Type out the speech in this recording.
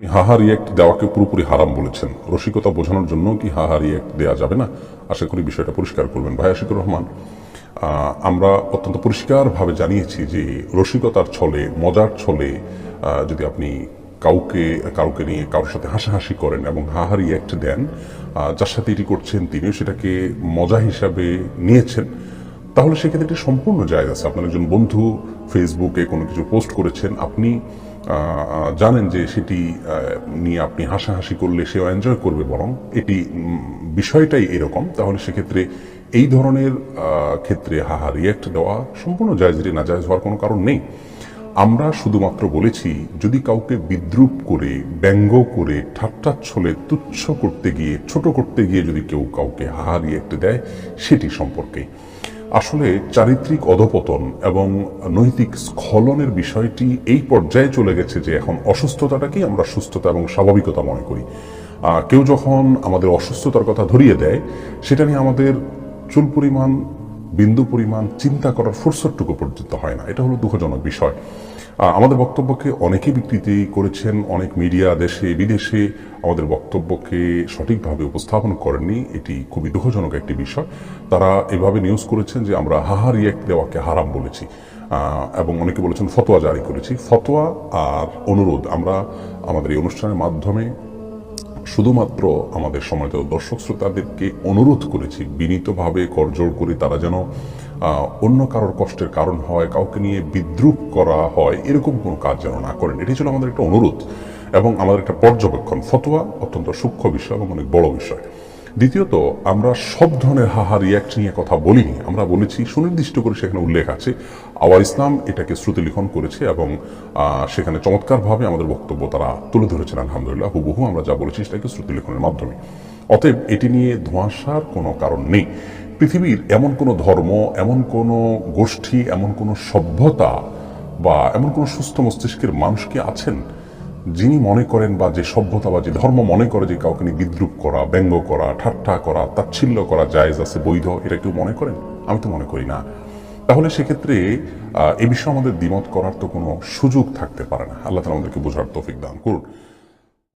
হাহা react দেওয়াকে পুরোপুরি হারাম বলেছেন। রসিকতা বোঝানোর জন্য কি হাহা রিয়েক্ট দেওয়া যাবে না? আশা করি বিষয়টা পরিষ্কার করবেন। ভাই আশিকুর রহমান আমরা অত্যন্ত পরিষ্কারভাবে জানিয়েছি যে রসিকতার ছলে, মজার ছলে যদি আপনি কাউকে কাউকে নিয়ে কারোর সাথে হাসাহাসি করেন এবং হাহা রিয়েক্ট দেন যার সাথে এটি করছেন তিনিও সেটাকে মজা হিসাবে নিয়েছেন, তাহলে সেক্ষেত্রে এটি সম্পূর্ণ জায়গা আছে। আপনার একজন বন্ধু ফেসবুকে কোনো কিছু পোস্ট করেছেন, আপনি জানেন যে সেটি নিয়ে আপনি হাসাহাসি করলে সেও এনজয় করবে বরং এটি বিষয়টাই এরকম। তাহলে সেক্ষেত্রে এই ধরনের ক্ষেত্রে হাহা রিয়েক্ট দেওয়া সম্পূর্ণ জায়জ না জায়জ হওয়ার কোনো কারণ নেই। আমরা শুধুমাত্র বলেছি, যদি কাউকে বিদ্রুপ করে, ব্যঙ্গ করে, ঠাট্টা ছলে তুচ্ছ করতে গিয়ে, ছোট করতে গিয়ে যদি কেউ কাউকে হাহা রিয়েক্ট দেয়, সেটি সম্পর্কে। আসলে চারিত্রিক অধপতন এবং নৈতিক স্খলনের বিষয়টি এই পর্যায়ে চলে গেছে যে এখন অসুস্থতাটাকেই আমরা সুস্থতা এবং স্বাভাবিকতা মনে করি। কেউ যখন আমাদের অসুস্থতার কথা ধরিয়ে দেয়, সেটা নিয়ে আমাদের চুল পরিমাণ বিন্দু পরিমাণ চিন্তা করার ফুরসতটুকু পর্যন্ত হয় না। এটা হলো দুঃখজনক বিষয়। আমাদের বক্তব্যকে অনেকেই বিকৃতি করেছেন, অনেক মিডিয়া, দেশে, বিদেশে আমাদের বক্তব্যকে সঠিকভাবে উপস্থাপন করেননি। এটি খুবই দুঃখজনক একটি বিষয়। তারা এভাবে নিউজ করেছেন যে আমরা হাহা রিয়েক্ট দেওয়াকে হারাম বলেছি। এবং অনেকে বলেছেন ফতোয়া জারি করেছি। ফতোয়া আর অনুরোধ, আমরা আমাদের এই অনুষ্ঠানের মাধ্যমে শুধুমাত্র আমাদের সমাজ দর্শক শ্রোতাদেরকে অনুরোধ করেছি, বিনীতভাবে করজোড় করে তারা যেন অন্য কারোর কষ্টের কারণ হয়, কাউকে নিয়ে বিদ্রুপ করা হয়, এরকম কোনো কাজ যেন না করেন। এটি ছিল আমাদের একটা অনুরোধ এবং আমাদের একটা পর্যবেক্ষণ। ফতোয়া অত্যন্ত সূক্ষ্ম বিষয় এবং অনেক বড় বিষয়। দ্বিতীয়ত, আমরা সব ধরনের হাহা রিয়াক্ট নিয়ে কথা বলিনি। আমরা বলেছি, সুনির্দিষ্ট করে সেখানে উল্লেখ আছে আওয়ার ইসলাম এটাকে শ্রুতিলিখন করেছে এবং সেখানে চমৎকারভাবে আমাদের বক্তব্য তারা তুলে ধরেছেন, আলহামদুলিল্লাহ। হুবহু আমরা যা বলেছি সেটাকে শ্রুতিলিখনের মাধ্যমে। অতএব এটি নিয়ে ধোঁয়াশার কোনো কারণ নেই। পৃথিবীর এমন কোনো ধর্ম, এমন কোনো গোষ্ঠী, এমন কোনো সভ্যতা বা এমন কোনো সুস্থ মস্তিষ্কের মানুষ কি আছেন? যিনি মনে করেন বা যে সভ্যতা বা যে ধর্ম মনে করে যে কাউকে নিয়ে বিদ্রুপ করা, ব্যঙ্গ করা, ঠাট্টা করা, তাচ্ছিল্য করা জায়েজ আছে, বৈধ, এটা কেউ মনে করেন? আমি তো মনে করি না। তাহলে সেক্ষেত্রে এ বিষয়ে আমাদের দ্বিমত করার তো কোনো সুযোগ থাকতে পারে না। আল্লাহ তালা আমাদেরকে বোঝার তৌফিক দান করুন।